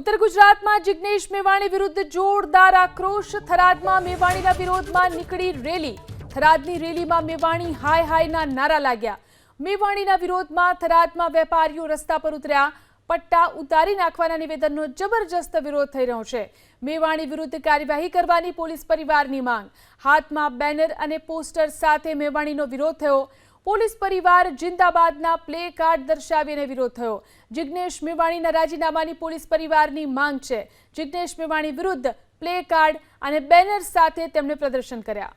ઉત્તર ગુજરાતમાં જિગ્નેશ મેવાણી વિરુદ્ધ જોરદાર આક્રોશ, થરાદમાં મેવાણીના વિરોધમાં નીકળી રેલી. થરાદની રેલીમાં મેવાણી હાય હાયના નારા લાગ્યા. મેવાણીના વિરોધમાં થરાદમાં વેપારીઓ રસ્તા પર ઉતર્યા. પટ્ટા ઉતારી નાખવાના નિવેદનનો જબરજસ્ત વિરોધ થઈ રહ્યો છે. મેવાણી વિરુદ્ધ કાર્યવાહી કરવાની પોલીસ પરિવારની માંગ. હાથમાં બેનર અને પોસ્ટર સાથે મેવાણીનો વિરોધ થયો. પોલીસ પરિવાર જિંદાબાદના પ્લે કાર્ડ દર્શાવીને વિરોધ થયો. જિગ્નેશ મેવાણીના રાજીનામાની પોલીસ પરિવારની માંગ છે. જિજ્ઞેશ મેવાણી વિરુદ્ધ પ્લે કાર્ડ અને બેનર સાથે તેમણે પ્રદર્શન કર્યા.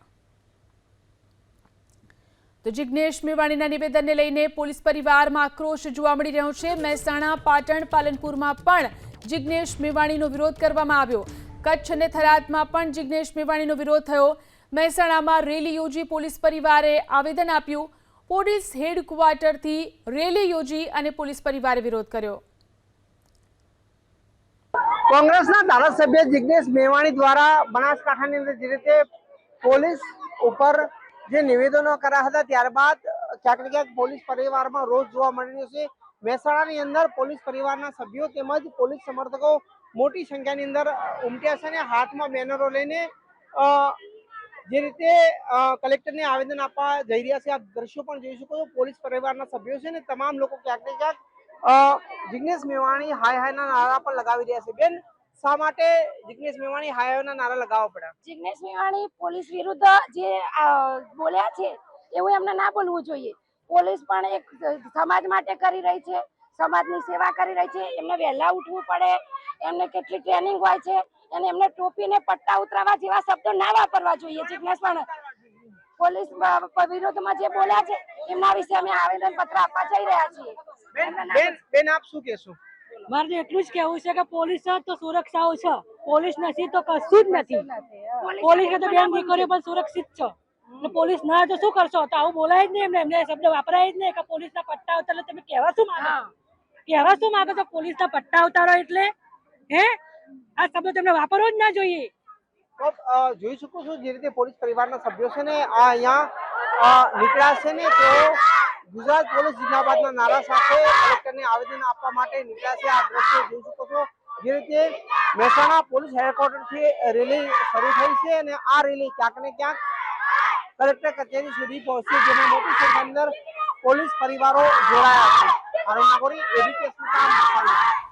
તો જિજ્ઞેશ મેવાણીના નિવેદનને લઈને પોલીસ પરિવારમાં આક્રોશ જોવા મળી રહ્યો છે. મહેસાણા, પાટણ, પાલનપુરમાં પણ જિગ્નેશ મેવાણીનો વિરોધ કરવામાં આવ્યો. કચ્છ અને થરાદમાં પણ જિગ્નેશ મેવાણીનો વિરોધ થયો. મહેસાણામાં રેલી યોજી પોલીસ પરિવારે આવેદન આપ્યું. પોલીસ હેડક્વાર્ટરથી રેલી યોજી અને પોલીસ પરિવારે વિરોધ કર્યો. કોંગ્રેસના ધારાસભ્ય જિજ્ઞેશ મેવાણી દ્વારા બનાસકાંઠાની અંદર જે રીતે પોલીસ ઉપર જે નિવેદનો કર્યા હતા, ત્યારબાદ ક્યાંક ને ક્યાંક પોલીસ પરિવારમાં રોષ જોવા મળી રહ્યો છે. મહેસાણાની અંદર પોલીસ પરિવારના સભ્યો તેમજ પોલીસ સમર્થકો મોટી સંખ્યાની અંદર ઉમટ્યા છે અને હાથમાં બેનરો લઈને જે રીતે કલેક્ટરને આવેદન આપવા જઈ રહ્યા છે, આપ દ્રશ્યો પણ જોઈ શકો છો. પોલીસ પરિવારના સભ્યો છે ને તમામ લોકો ક્યાંક ને ક્યાંક જિગ્નેશ મેવાણી હાય હાયના નારા પણ લગાવી રહ્યા છે. બેન, શા માટે જિગ્નેશ મેવાણી હાય હાયના નારા લગાવવા પડ્યા? જિગ્નેશ મેવાણી પોલીસ વિરુદ્ધ જે બોલ્યા છે એવું એમને ના બોલવું જોઈએ. પોલીસ પણ એક સમાજ માટે કરી રહી છે, સમાજની સેવા કરી રહી છે. એમને વહેલા ઉઠવું પડે, એમને કેટલી ટ્રેનિંગ હોય છે અને એમને ટોપીને પટ્ટા ઉતરાવા જેવા શબ્દો ના વાપરવા જોઈએ પણ. પોલીસ વિરોધમાં જે બોલ્યા છે એમના વિશે અમે આવેદન પત્ર આપવા જઈ રહ્યા છીએ. બેન ના આપ શું કહેશો? મારે તો એટલું જ કેવું છે કે પોલીસ છે તો સુરક્ષાઓ છે. પોલીસ નથી તો કશું જ નથી. પોલીસ તો બેન દીકરીઓ પણ સુરક્ષિત છે. ને પોલીસ ના તો શું કરશો? તો આવું બોલાય જ નહીં એમને. એમને શબ્દ વાપરાય જ નહીં કે પોલીસ ના પટ્ટા ઉતારો તમે કહેવા શું માંગો છો? કહેવા શું માંગો છો? પોલીસના પટ્ટા ઉતારો એટલે? હે? આ શબ્દ તમને વાપરવો જ ના જોઈએ. જોઈ શકો છો જે રીતે પોલીસ પરિવારના સભ્યો છે ને, આ અહીંયા નીકળ્યા ને, તેઓ ગુજરાત પોલીસ જિંદાબાદના નારા સાથે કલેક્ટરને આવેદન આપવા માટે નીકળ્યા આ દ્રશ્ય જોઈ શકો છો જે રીતે મહેસાણા પોલીસ હેડક્વાર્ટરથી રેલી શરૂ થઈ છે અને આ રેલી ક્યાંક ને ક્યાંક કલેક્ટર કચેરી સુધી પહોંચી જેમાં મોટી સંખ્યાની અંદર પોલીસ પરિવારો જોડાયા છે. અરુણ નાગોરી કામ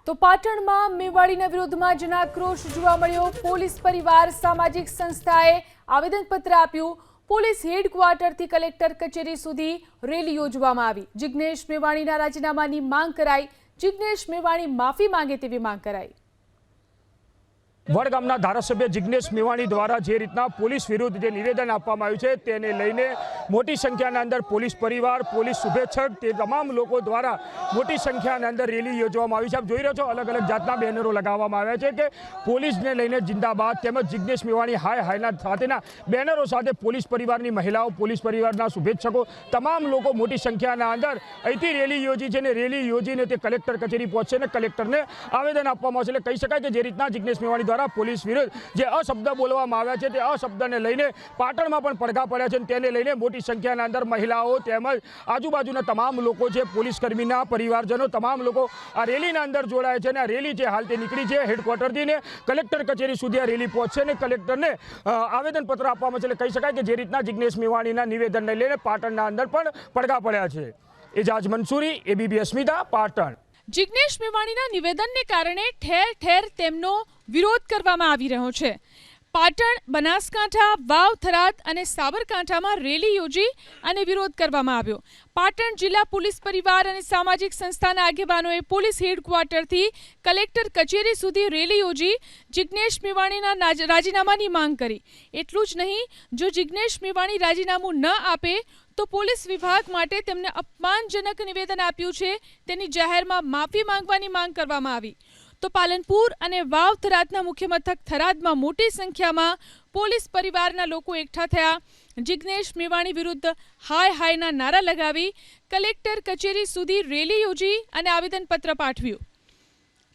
તો પાટણમાં મેવાડીના વિરોધમાં જનાક્રોશ જોવા મળ્યો. પોલીસ પરિવાર સામાજિક સંસ્થાએ આવેદનપત્ર આપ્યું. પોલીસ હેડક્વાર્ટરથી કલેક્ટર કચેરી સુધી રેલી યોજવામાં આવી. જિગ્નેશ મેવાણીના રાજીનામાની માંગ કરાઈ. જિગ્નેશ મેવાણી માફી માંગે તેવી માંગ કરાઈ. વડગામના ધારાસભ્ય જિગ્નેશ મેવાણી દ્વારા જે રીતના પોલીસ વિરુદ્ધ જે નિવેદન આપવામાં આવ્યું છે તેને લઈને મોટી સંખ્યાના અંદર પોલીસ પરિવાર, પોલીસ શુભેચ્છક તે તમામ લોકો દ્વારા મોટી સંખ્યાના અંદર રેલી યોજવામાં આવી છે. આપ જોઈ રહ્યો છો અલગ અલગ જાતના બેનરો લગાવવામાં આવ્યા છે કે પોલીસને લઈને જિંદાબાદ તેમજ જિગ્નેશ મેવાણી હાય હાયના સાથેના બેનરો સાથે પોલીસ પરિવારની મહિલાઓ, પોલીસ પરિવારના શુભેચ્છકો, તમામ લોકો મોટી સંખ્યાના અંદર અહીંથી રેલી યોજી છે અને રેલી યોજીને તે કલેક્ટર કચેરી પહોંચશે અને કલેક્ટરને આવેદન આપવામાં આવશે. એટલે કહી શકાય કે જે રીતના જિગ્નેશ મેવાણી દ્વારા પોલીસ વિરુદ્ધ જે અશબ્દ બોલવામાં આવ્યા છે તે અશબ્દને લઈને પાટણમાં પણ પડઘા પડ્યા છે અને તેને લઈને મોટી સંખ્યાના અંદર મહિલાઓ તેમજ આજુબાજુના તમામ લોકો છે પોલીસ કર્મીના પરિવારજનો, તમામ લોકો આ રેલીના અંદર જોડાય છે અને આ રેલી જે હાલ તે નીકળી છે હેડક્વાર્ટરથી ને કલેક્ટર કચેરી સુધી આ રેલી પહોંચશે અને કલેક્ટરને આવેદનપત્ર આપવામાં છે એટલે કહી શકાય કે જે રીતના જિગ્નેશ મેવાણીના નિવેદનને લઈને પાટણના અંદર પણ પડઘા પડ્યા છે. એજાજ મંસૂરી, એબીબી અસ્મિતા, પાટણ. જિગ્નેશ મેવાણીના નિવેદનને કારણે ઠેર ઠેર તેમનો વિરોધ કરવામાં આવી રહ્યો છે. પાટણ, બનાસકાંઠા, વાવ, થરાદ અને સાબરકાંઠામાં રેલી યોજી અને વિરોધ કરવામાં આવ્યો. પાટણ જિલ્લા પોલીસ પરિવાર અને સામાજિક સંસ્થાના આગેવાનોએ પોલીસ હેડક્વાર્ટરથી કલેક્ટર કચેરી સુધી રેલી યોજી જિગ્નેશ મેવાણીના રાજીનામાની માંગ કરી. એટલું જ નહીં, જો જિજ્ઞેશ મેવાણી રાજીનામું ન આપે, તો પોલીસ વિભાગ માટે તેમને અપમાનજનક નિવેદન આપ્યું છે. તેની જાહેરમાં માફી માંગવાની માંગ કરવામાં આવી. તો પાલનપુર અને વાવ થરાદના મુખ્ય મથક થરાદમાં મોટી સંખ્યામાં પોલીસ પરિવારના લોકો એકઠા થયા. જિગ્નેશ મેવાણી વિરુદ્ધ હાય હાયના નારા લગાવી કલેક્ટર કચેરી સુધી રેલી યોજી અને આવેદનપત્ર પાઠવ્યું.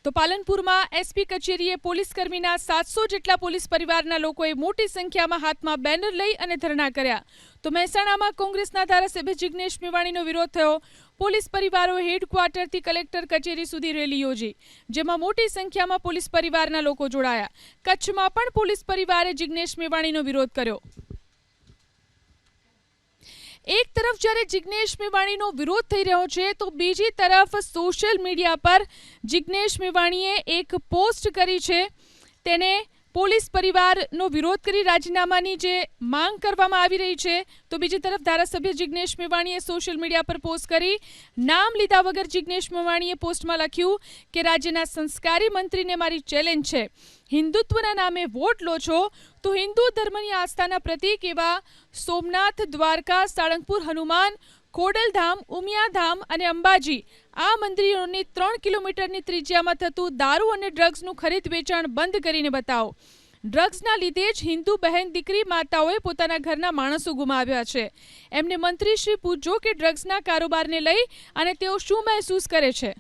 તો પાલનપુરમાં એસપી કચેરીએ પોલીસ કર્મીના સાતસો જેટલા પોલીસ પરિવારના લોકોએ મોટી સંખ્યામાં હાથમાં બેનર લઈ અને ધરણા કર્યા. તો મહેસાણામાં કોંગ્રેસના ધારાસભ્ય જિગ્નેશ મેવાણીનો વિરોધ થયો. પોલીસ પરિવારો હેડક્વાર્ટરથી કલેક્ટર કચેરી સુધી રેલી યોજી, જેમાં મોટી સંખ્યામાં પોલીસ પરિવારના લોકો જોડાયા. કચ્છમાં પણ પોલીસ પરિવારે જિગ્નેશ મેવાણીનો વિરોધ કર્યો. એક તરફ જ્યારે જિગ્નેશ મેવાણીનો વિરોધ થઈ રહ્યો છે, તો બીજી તરફ સોશિયલ મીડિયા પર જિગ્નેશ મેવાણીએ એક પોસ્ટ કરી છે. તેને પોલીસ પરિવારનો વિરોધ કરી રાજીનામાની જે માંગ કરવામાં આવી રહી છે, તો બીજી તરફ ધારાસભ્ય જિગ્નેશ મેવાણીએ સોશિયલ મીડિયા પર પોસ્ટ કરી, નામ લીધા વગર જિગ્નેશ મેવાણીએ પોસ્ટમાં લખ્યું કે, રાજ્યના સંસ્કારી મંત્રીને મારી ચેલેન્જ છે. હિન્દુત્વના નામે વોટ લો છો, તો હિન્દુ ધર્મની આસ્થાના પ્રતીક એવા સોમનાથ દ્વારકા, સાળંગપુર હનુમાન ખોડલધામ ઉમિયાધામ અને અંબાજી આ મંદિરોની ત્રણ કિલોમીટરની ત્રિજ્યામાં થતું દારૂ અને ડ્રગ્સનું ખરીદ વેચાણ બંધ કરીને બતાવો. ડ્રગ્સના લીધે જ હિન્દુ બહેન દીકરી માતાઓએ પોતાના ઘરના માણસો ગુમાવ્યા છે. એમને મંત્રીશ્રી પૂછજો કે ડ્રગ્સના કારોબારને લઈ અને તેઓ શું મહેસૂસ કરે છે.